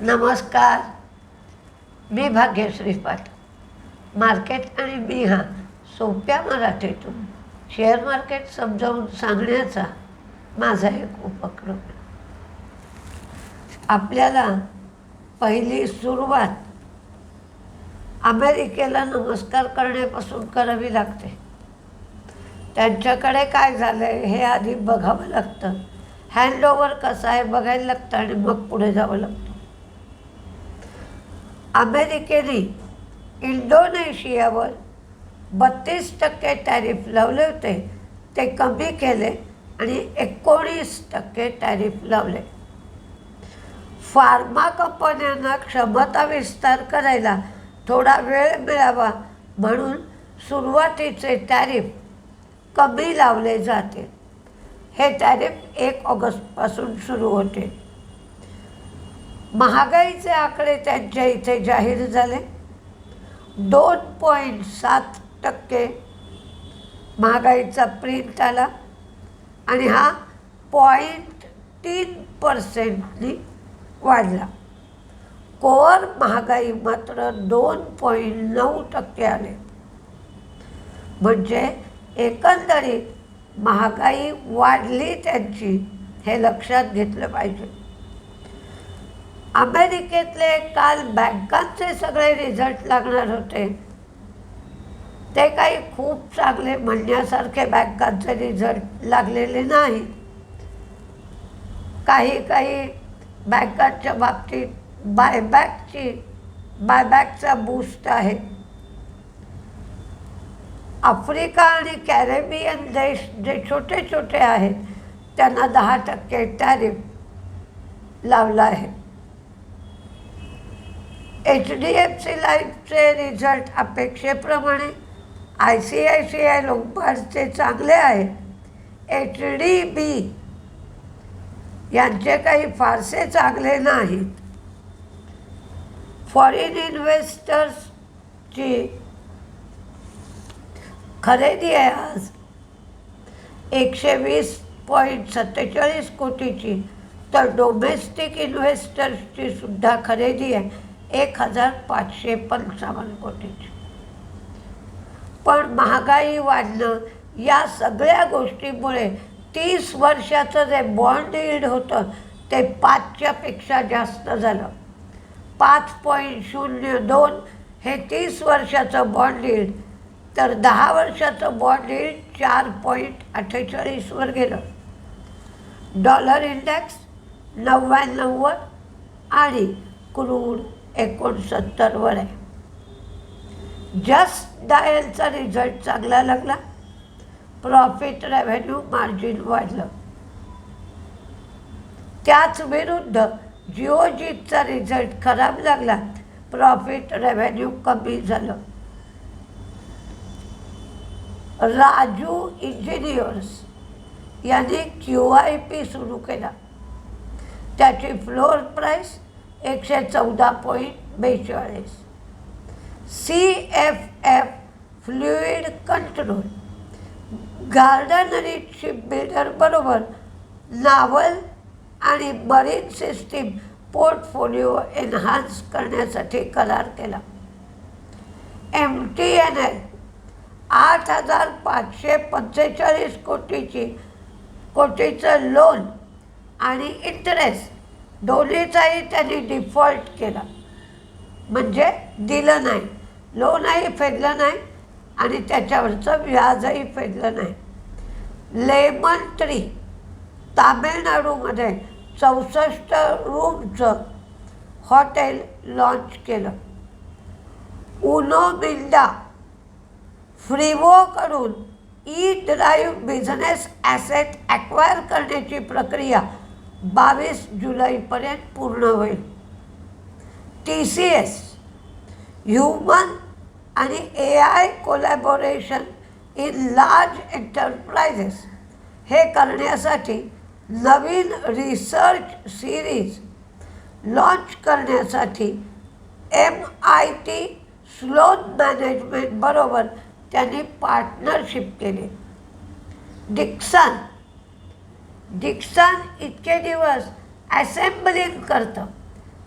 नमस्कार. मी भाग्यश्री पाट मार्केट आणि मी हा सोप्या मराठीतून शेअर मार्केट समजावून सांगण्याचा माझा एक उपक्रम. आपल्याला पहिली सुरुवात अमेरिकेला नमस्कार करण्यापासून करावी लागते. त्यांच्याकडे काय झालं आहे हे आधी बघावं लागतं. हँडओव्हर कसं आहे बघायला लागतं आणि मग पुढे जावं लागतं. अमेरिकेने इंडोनेशियावर बत्तीस टक्के टॅरिफ लावले होते. ते कमी केले आणि एकोणीस टक्के टॅरिफ लावले. फार्मा कंपन्यांना क्षमता विस्तार करायला थोडा वेळ मिळावा म्हणून सुरुवातीचे टॅरिफ कमी लावले जाते. हे टॅरिफ एक ऑगस्टपासून सुरू होते. महागाईचे आकडे त्यांच्या इथे जाहीर झाले. दोन पॉईंट सात टक्के महागाईचा प्रिंट आला. आणि हा पॉईंट तीन पर्सेंटनी वाढला. कोअर महागाई मात्र दोन पॉईंट नऊ टक्के आले. म्हणजे एकंदरीत महागाई वाढली त्यांची हे लक्षात घेतलं पाहिजे. अमेरिकेतले काल बँकांचे सगळे रिझल्ट लागणार होते. ते काही खूप चांगले म्हणण्यासारखे बँकांचे रिझल्ट लागलेले नाही. काही काही बँकांच्या बाबतीत बायबॅकची बायबॅकचा बूस्ट आहे. आफ्रिका आणि कॅरेबियन देश जे छोटे छोटे आहेत त्यांना दहा टक्के टॅरिफ लावला आहे. एच डी एफ सी लाईफचे रिझल्ट अपेक्षेप्रमाणे I C I C I लोकपालचे चांगले आहेत. एच डी बी यांचे काही फारसे चांगले नाहीत. फॉरेन इन्व्हेस्टर्सची खरेदी आहे आज. एकशे वीस पॉईंट सत्तेचाळीस कोटीची. तर डोमेस्टिक इन्व्हेस्टर्सची सुद्धा खरेदी आहे. एक हजार पाचशे पंचावन्न कोटीची. पण महागाई वाढणं या सगळ्या गोष्टीमुळे तीस वर्षाचं जे बॉन्ड यील्ड होतं ते पाचच्यापेक्षा जास्त झालं. पाच पॉईंट शून्य दोन हे तीस वर्षाचं बॉन्ड यील्ड तर दहा वर्षाचं बॉन्ड यील्ड चार पॉईंट अठ्ठेचाळीसवर गेलं. डॉलर इंडेक्स नव्याण्णववर आणि क्रूड एकोणसत्तरवर आहे. जस्ट डायलचा रिझल्ट चांगला लागला. प्रॉफिट रेव्हेन्यू मार्जिन वाढलं. त्याच विरुद्ध जिओजीचा रिझल्ट खराब लागला. प्रॉफिट रेव्हेन्यू कमी झालं. राजू इंजिनियर्स यांनी क्यू आय पी सुरू केला. त्याची फ्लोअर प्राईस एकशे चौदा पॉईंट बेचाळीस. C F F fluid control garden reach ship बिल्डरबरोबर naval आणि मरीन सिस्टीम पोर्टफोलिओ एनहान्स करण्यासाठी करार केला. एम टी एन एल आठ हजार पाचशे पंचेचाळीस कोटीची कोटीचं लोन आणि इंटरेस्ट दोन्हीचाही त्यांनी डिफॉल्ट केला. म्हणजे दिलं नाही. लोनही फेडलं नाही आणि त्याच्यावरचं व्याजही फेडलं नाही. लेमन ट्री तामिळनाडूमध्ये चौसष्ट रूमचं हॉटेल लॉन्च केलं. Uno Minda फ्रिवोकडून E drive business asset acquire करण्याची प्रक्रिया बावीस जुलैपर्यंत पूर्ण होईल. टी सी एस ह्युमन आणि A I collaboration in large enterprises हे करण्यासाठी नवीन रिसर्च सिरीज लॉन्च करण्यासाठी एम आय टी स्लोन मॅनेजमेंटबरोबर त्यांनी पार्टनरशिप केली. डिक्सन डिक्सन इतके दिवस ॲसेंबलिंग करतं.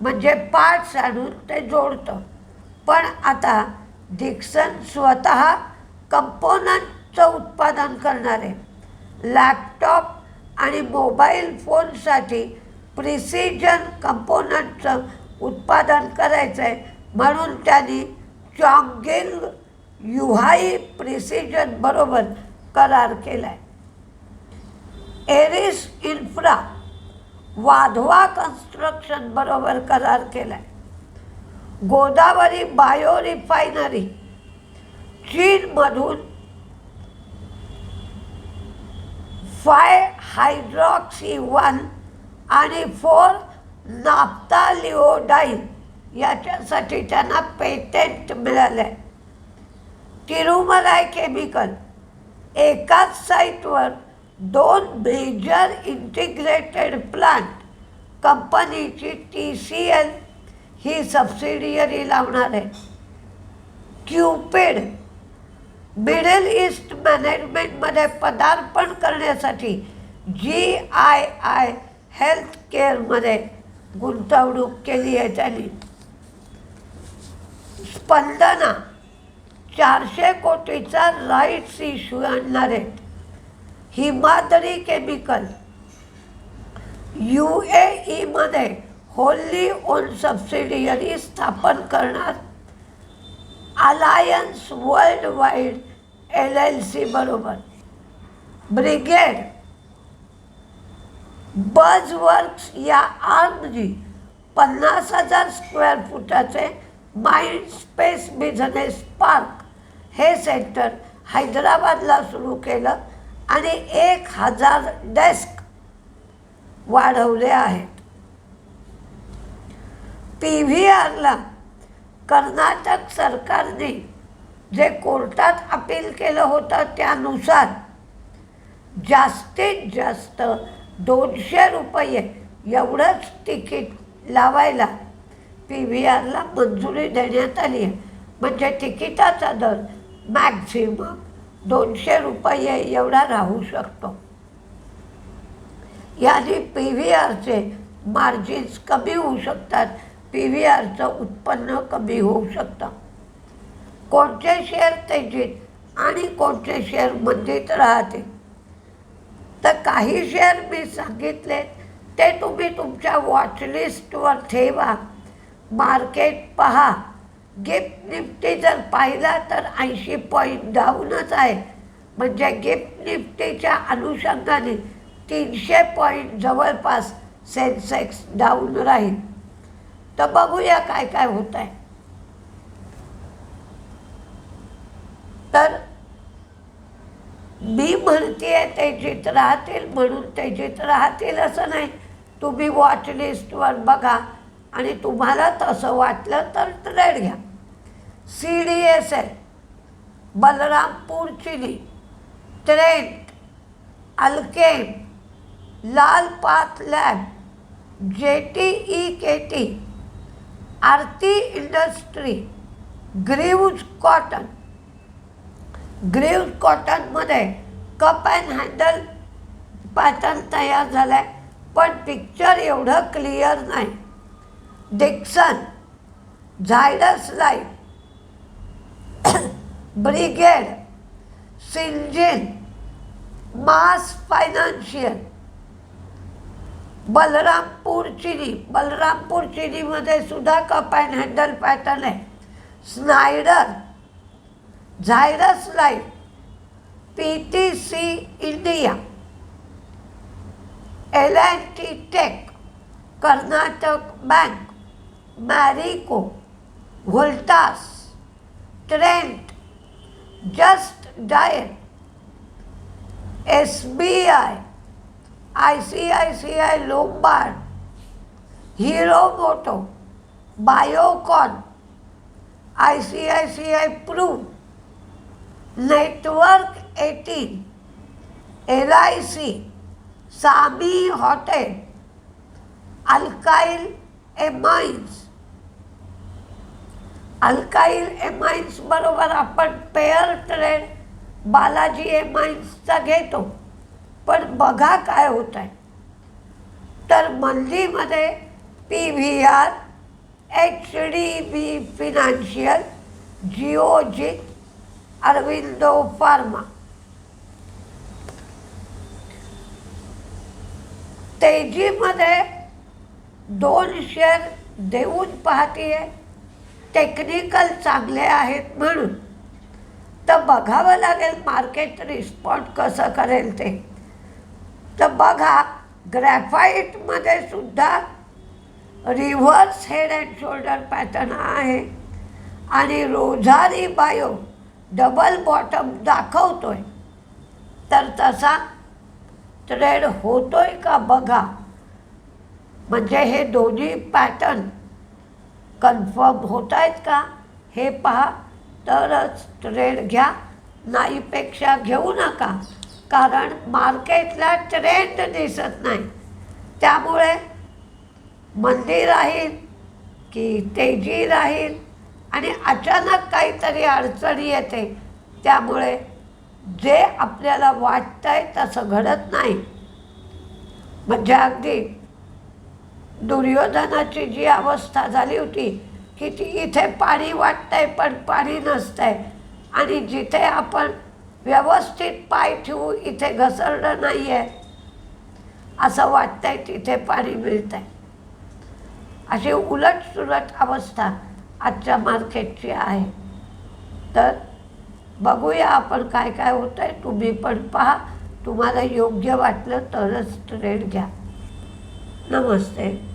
म्हणजे पार्ट्स आणून ते जोडतं. पण आता डिक्सन स्वतः कंपोनंटचं उत्पादन करणारे. लॅपटॉप आणि मोबाईल फोनसाठी प्रिसिजन कंपोनंटचं उत्पादन करायचं आहे म्हणून त्यांनी चॉंगिंग युहाई प्रिसिजन बरोबर करार केला आहे एरिस इन्फ्रा वाधवा कन्स्ट्रक्शन बरोबर करार केला आहे गोदावरी बायो रिफायनरी चीनमधून फाय हायड्रॉक्सी वन आणि फोर नाफ्तालिओडाईन याच्यासाठी त्यांना पेटेंट मिळालं आहे तिरुमलाई केमिकल एकाच साईटवर दोन मेजर इंटिग्रेटेड प्लांट कंपनीची टी सी एल ही सबसिडियरी लावणार आहे. क्युपिड मिडल ईस्ट मॅनेजमेंटमध्ये पदार्पण करण्यासाठी जी आय आय हेल्थ केअरमध्ये गुंतवणूक केली आहे त्यांनी. स्पंदना चारशे कोटीचा राईट्स इश्यू आणणार आहेत. हिमाद्री केमिकल. यू ए ईमध्ये होल्ली ओन सबसिडियरी स्थापन करणार alliance world wide L L C बरोबर. ब्रिगेड बजवर्क्स या आर्मजी पन्नास हजार स्क्वेअर फुटाचे माइंड स्पेस बिझनेस पार्क हे सेंटर हैदराबादला सुरू केलं. आणि एक हजार डेस्क वाढवले आहेत. पी व्ही आरला कर्नाटक सरकारने जे कोर्टात अपील केलं होतं त्यानुसार जास्तीत जास्त दोनशे रुपये एवढंच तिकीट लावायला पी व्ही आरला मंजुरी देण्यात आली आहे. म्हणजे तिकिटाचा दर मॅक्झिमम दोनशे रुपये एवढा राहू शकतो. यादी पी व्ही आरचे मार्जिन्स कमी होऊ शकतात. पी व्ही आरचं उत्पन्न कमी होऊ शकतं. कोणते शेअर तेजीत आणि कोणते शेअर मंदीत राहते. तर काही शेअर मी सांगितले ते तुम्ही तुमच्या वॉचलिस्टवर ठेवा. मार्केट पहा. गिफ्ट निफ्टी जर पाहिला तर ऐंशी पॉईंट डाऊनच आहे. म्हणजे गिफ्ट निफ्टीच्या अनुषंगाने तीनशे पॉईंट जवळपास सेन्सेक्स डाऊन राहील. तर बघूया काय काय होत आहे. तर मी म्हणते ते जित राहतील म्हणून तेजीत राहतील असं नाही. तुम्ही वॉचलिस्टवर बघा आणि तुम्हाला तसं वाटलं तर ट्रेड घ्या. C D S L Balrampur Chini Trent Alkem Lal path lab J T E K T Aarti industry Greaves cotton. Greaves कॉटनमध्ये कप अँड हँडल पॅटर्न तयार झाला आहे पण पिक्चर एवढं क्लिअर नाही. Dixon Zydus life Brigade Syngene MAS financial Balrampur Chini. Balrampur चिनीमध्ये सुद्धा cup and handle pattern आहे. Schneider Zydus life P T C India L and T tech Karnataka bank Marico Voltas Trent, Just Dial, SBI, ICICI Lombard, Hero Moto, Biocon, ICICI Pru, Network 18, LIC, Sami Hotel, Alkyl Amines, alkyl amines बरोबर आपण pair trade Balaji एमाइन्सचा घेतो. पण बघा काय होत आहे तर मंदीमध्ये P V R H D B financial जिओजी Aurobindo pharma तेजीमध्ये दोन शेअर देऊन पाहतीये. टेक्निकल चांगले आहेत म्हणून. तर बघावं लागेल मार्केट रिस्पॉन्ड कसं करेल ते. तर बघा ग्रॅफाईटमध्ये सुद्धा reverse head and shoulder pattern आहे. आणि रोझारी बायो डबल बॉटम दाखवतोय. तर तसा ट्रेड होतोय का बघा. म्हणजे हे दोन्ही पॅटर्न कन्फर्म होत आहेत का? हे पहा. तरच ट्रेड घ्या. नाहीपेक्षा घेऊ नका. कारण मार्केटला ट्रेंड दिसत नाही. त्यामुळे मंदी राहील की तेजी राहील आणि अचानक काहीतरी अडचणी येते. त्यामुळे जे आपल्याला वाटतंय तसं घडत नाही. म्हणजे अगदी दुर्योधनाची जी अवस्था झाली होती की ती इथे पाणी वाटतंय पण पाणी नसतंय. आणि जिथे आपण व्यवस्थित पाय ठेवू इथे घसरलं नाही आहे असं वाटतंय तिथे पाणी मिळतंय. अशी उलट सुलट अवस्था आजच्या मार्केटची आहे. तर बघूया आपण काय काय होतं आहे तुम्ही पण पहा. तुम्हाला योग्य वाटलं तरच ट्रेड घ्या. নমস্তে।